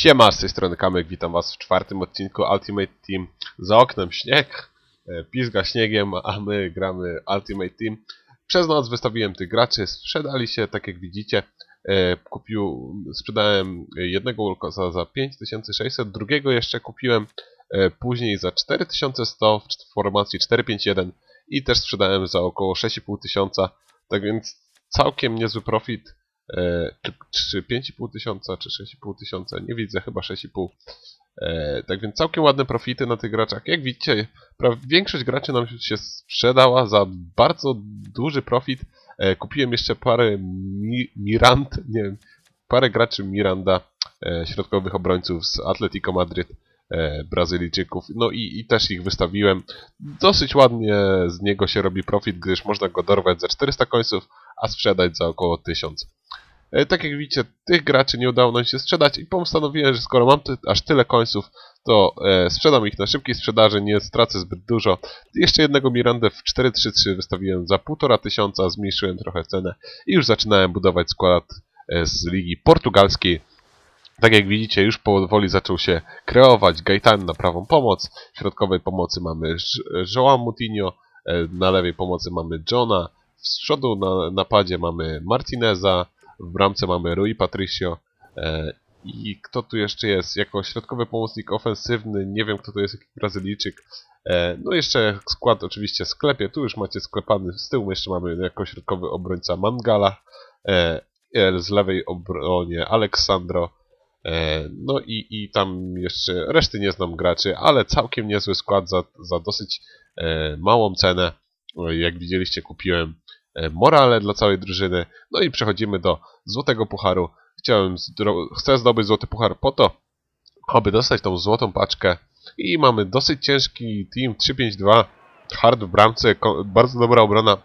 Siema, z tej strony Kamek, witam was w czwartym odcinku Ultimate Team. Za oknem śnieg, e, pizga śniegiem, a my gramy Ultimate Team. Przez noc wystawiłem tych graczy, sprzedali się, tak jak widzicie. E, Kupił, sprzedałem jednego Ulkosa za 5600, drugiego jeszcze kupiłem e, później za 4100 w formacji 451 i też sprzedałem za około 6500, tak więc całkiem niezły profit. E, czy, czy 5,5 tysiąca, czy 6,5 tysiąca, nie widzę, chyba 6,5. E, tak więc całkiem ładne profity na tych graczach. Jak widzicie, większość graczy nam się sprzedała za bardzo duży profit. E, kupiłem jeszcze parę mi Mirand, nie wiem, parę graczy Miranda, środkowych obrońców z Atletico Madryt, Brazylijczyków, no i, i też ich wystawiłem. Dosyć ładnie z niego się robi profit, gdyż można go dorwać za 400 końców, a sprzedać za około 1000. E, tak jak widzicie, tych graczy nie udało nam się sprzedać i postanowiłem, że skoro mam aż tyle końców, to e, sprzedam ich na szybkiej sprzedaży, nie stracę zbyt dużo. Jeszcze jednego Mirandę w 433 wystawiłem za 1,5 tysiąca, zmniejszyłem trochę cenę i już zaczynałem budować skład e, z Ligi Portugalskiej. Tak jak widzicie, już powoli zaczął się kreować Gaetan na prawą pomoc. W środkowej pomocy mamy João Moutinho, na lewej pomocy mamy Johna, z przodu na napadzie mamy Martineza, w bramce mamy Rui Patricio. E, I kto tu jeszcze jest? Jako środkowy pomocnik ofensywny, nie wiem kto to jest, jakiś Brazylijczyk. E, no jeszcze skład oczywiście sklepie, tu już macie sklepany, z tyłu jeszcze mamy jako środkowy obrońca Mangala. E, z lewej obronie Aleksandro. No i, i tam jeszcze reszty nie znam graczy, ale całkiem niezły skład za, za dosyć małą cenę. Jak widzieliście kupiłem morale dla całej drużyny. No i przechodzimy do Złotego Pucharu. Chciałem, chcę zdobyć Złoty Puchar po to, aby dostać tą złotą paczkę. I mamy dosyć ciężki team 3-5-2. Hard w bramce, bardzo dobra obrona.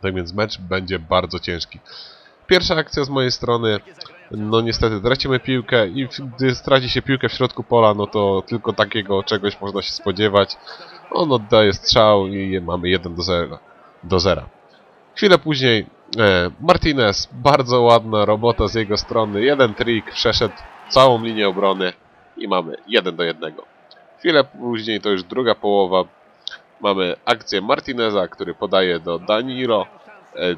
Tak więc mecz będzie bardzo ciężki. Pierwsza akcja z mojej strony. No niestety tracimy piłkę i gdy straci się piłkę w środku pola, no to tylko takiego czegoś można się spodziewać. On oddaje strzał i mamy 1 do 0. Do 0. Chwilę później e, Martinez, bardzo ładna robota z jego strony. Jeden trik, przeszedł całą linię obrony i mamy 1 do 1. Chwilę później, to już druga połowa, mamy akcję Martineza, który podaje do Danilo e,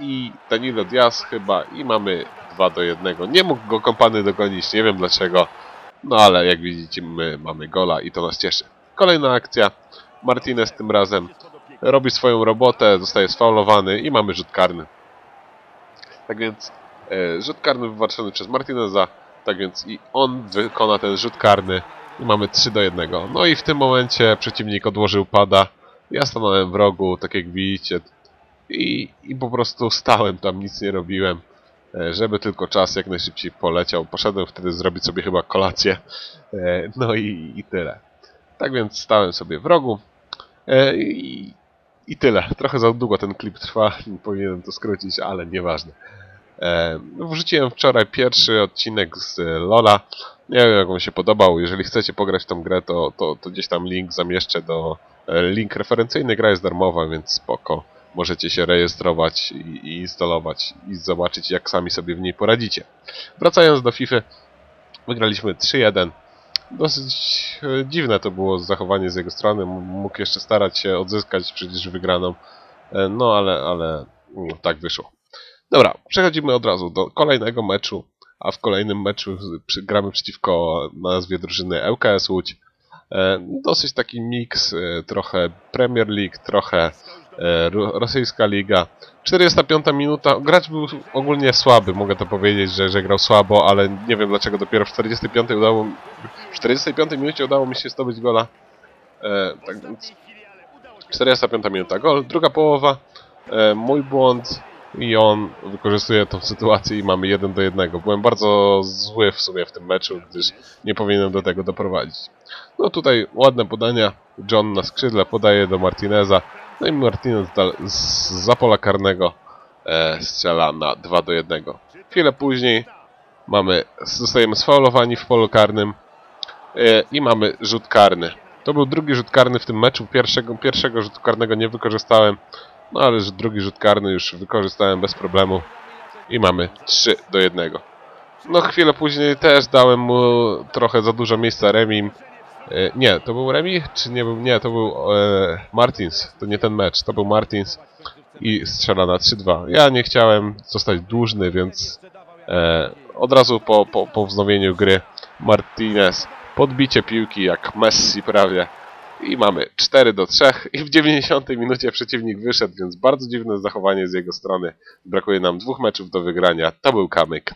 i Danilo Diaz chyba i mamy 2 do 1. Nie mógł go kompany dogonić, nie wiem dlaczego, no ale jak widzicie my mamy gola i to nas cieszy. Kolejna akcja, Martinez tym razem robi swoją robotę, zostaje sfaulowany i mamy rzut karny. Tak więc e, rzut karny wywalczony przez Martineza, tak więc i on wykona ten rzut karny i mamy 3 do 1. No i w tym momencie przeciwnik odłożył pada. Ja stanąłem w rogu, tak jak widzicie, i, i po prostu stałem tam, nic nie robiłem, e, żeby tylko czas jak najszybciej poleciał. Poszedłem wtedy zrobić sobie chyba kolację, e, no i, i tyle. Tak więc stałem sobie w rogu e, i tyle. Trochę za długo ten klip trwa, powinienem to skrócić, ale nieważne. E, wrzuciłem wczoraj pierwszy odcinek z Lola. Nie wiem, jak wam się podobał. Jeżeli chcecie pograć tą grę, to, to, to gdzieś tam link zamieszczę do... E, link referencyjny, gra jest darmowa, więc spoko. Możecie się rejestrować i, i instalować i zobaczyć, jak sami sobie w niej poradzicie. Wracając do FIFA, wygraliśmy 3-1 dosyć e, dziwne to było zachowanie z jego strony. Mógł jeszcze starać się odzyskać przecież wygraną. E, no ale, ale no, tak wyszło. Dobra, przechodzimy od razu do kolejnego meczu. A w kolejnym meczu gramy przeciwko nazwie drużyny ŁKS Łódź. E, dosyć taki miks, trochę Premier League, trochę rosyjska liga. 45 minuta. Gracz był ogólnie słaby, mogę to powiedzieć, że, że grał słabo, ale nie wiem dlaczego dopiero w 45 udało w 45 minucie udało mi się zdobyć gola. E, tak więc 45 minuta gol. Druga połowa. E, mój błąd i on wykorzystuje tą sytuację i mamy 1 do 1. Byłem bardzo zły w sumie w tym meczu, gdyż nie powinienem do tego doprowadzić. No tutaj ładne podania. John na skrzydle podaje do Martineza. No i Martinez za pola karnego e, strzela na 2 do 1. Chwilę później mamy, zostajemy sfaulowani w polu karnym i mamy rzut karny. To był drugi rzut karny w tym meczu. Pierwszego, pierwszego rzutu karnego nie wykorzystałem, no ale drugi rzut karny już wykorzystałem bez problemu i mamy 3 do 1. No chwilę później też dałem mu trochę za dużo miejsca Remim. E, Nie, to był Remi? Czy nie był? Nie, to był e, Martins. To nie ten mecz, to był Martins i strzela na 3-2. Ja nie chciałem zostać dłużny, więc e, od razu po, po, po wznowieniu gry Martinez podbicie piłki jak Messi prawie i mamy 4 do 3 i w 90 minucie przeciwnik wyszedł, więc bardzo dziwne zachowanie z jego strony. Brakuje nam dwóch meczów do wygrania. To był kamyk.